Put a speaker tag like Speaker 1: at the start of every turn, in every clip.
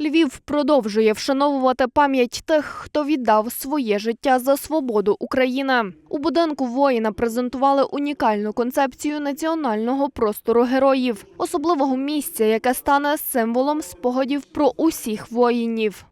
Speaker 1: Львів продовжує вшановувати пам'ять тих, хто віддав своє життя за свободу України. У будинку воїна презентували унікальну концепцію національного простору героїв, особливого місця, яке стане символом спогадів про усіх воїнів.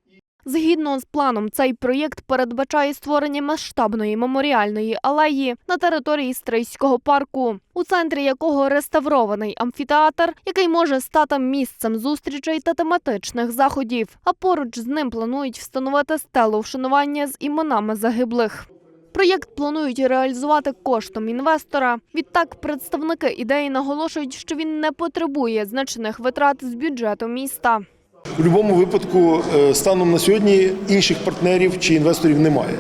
Speaker 1: Згідно з планом, цей проєкт передбачає створення масштабної меморіальної алеї на території Стрийського парку, у центрі якого реставрований амфітеатр, який може стати місцем зустрічей та тематичних заходів. А поруч з ним планують встановити стелу вшанування з іменами загиблих. Проєкт планують реалізувати коштом інвестора. Відтак, представники ідеї наголошують, що він не потребує значних витрат з бюджету міста.
Speaker 2: В будь-якому випадку, е, станом на сьогодні інших партнерів чи інвесторів немає.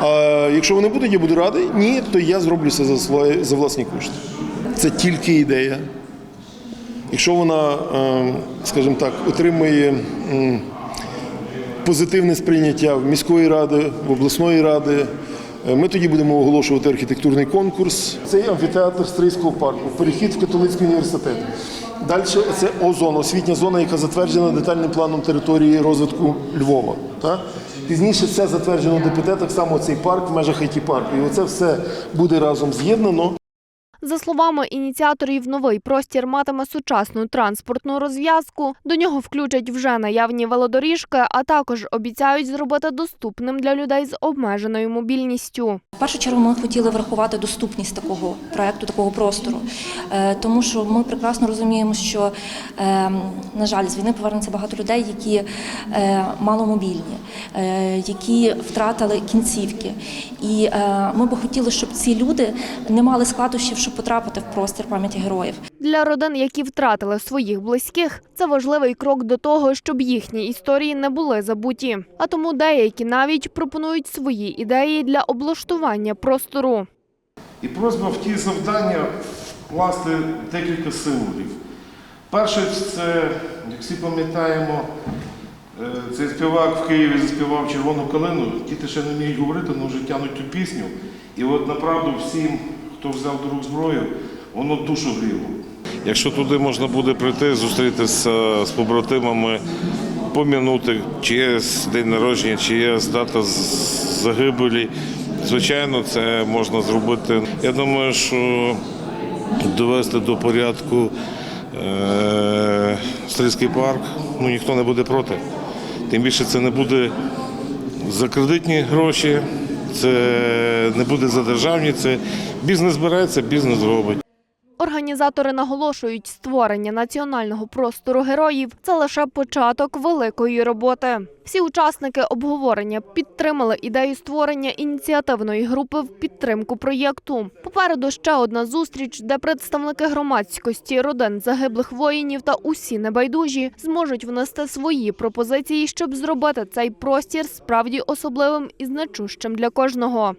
Speaker 2: А якщо вони будуть, я буду радий. Ні, то я зроблю це за свої за власні кошти. Це тільки ідея. Якщо вона, е, скажімо так, отримує позитивне сприйняття в міської ради, в обласної ради. Е, Ми тоді будемо оголошувати архітектурний конкурс. Цей амфітеатр Стрийського парку, перехід в католицький університет. Далі це озона, освітня зона, яка затверджена детальним планом території розвитку Львова. Так? Пізніше це затверджено ДПТ, так само цей парк в межах it парку. І оце все буде разом з'єднано.
Speaker 1: За словами ініціаторів, новий простір матиме сучасну транспортну розв'язку. До нього включать вже наявні велодоріжки, а також обіцяють зробити доступним для людей з обмеженою мобільністю.
Speaker 3: В першу чергу ми хотіли врахувати доступність такого проекту, такого простору, Е, тому що ми прекрасно розуміємо, що е, на жаль, з війни повернеться багато людей, які е, маломобільні, які втратили кінцівки. І ми би хотіли, щоб ці люди не мали складнощів, щоб потрапити в простір пам'яті героїв.
Speaker 1: Для родин, які втратили своїх близьких, це важливий крок до того, щоб їхні історії не були забуті. А тому деякі навіть пропонують свої ідеї для облаштування простору.
Speaker 4: І просьба в ті завдання вкласти декілька символів. Перше, це, як всі пам'ятаємо, е, цей співак в Києві заспівав червону калину. Діти ще не вміють говорити, але вже тянуть ту пісню. І от направду всім, хто взяв до рук зброю, воно душу гріло. Якщо туди можна буде прийти, зустрітися з побратимами, пом'янути, чи є день народження, чи є дата загибелі. Звичайно, це можна зробити. Я думаю, що довести до порядку е, Стрийський парк, ну ніхто не буде проти. Тим більше це не буде за кредитні гроші, це не буде за державні, це бізнес береться, бізнес робить.
Speaker 1: Організатори наголошують, створення національного простору героїв це лише початок великої роботи. Всі учасники обговорення підтримали ідею створення ініціативної групи в підтримку проєкту. Попереду ще одна зустріч, де представники громадськості, родин загиблих воїнів та усі небайдужі зможуть внести свої пропозиції, щоб зробити цей простір справді особливим і значущим для кожного.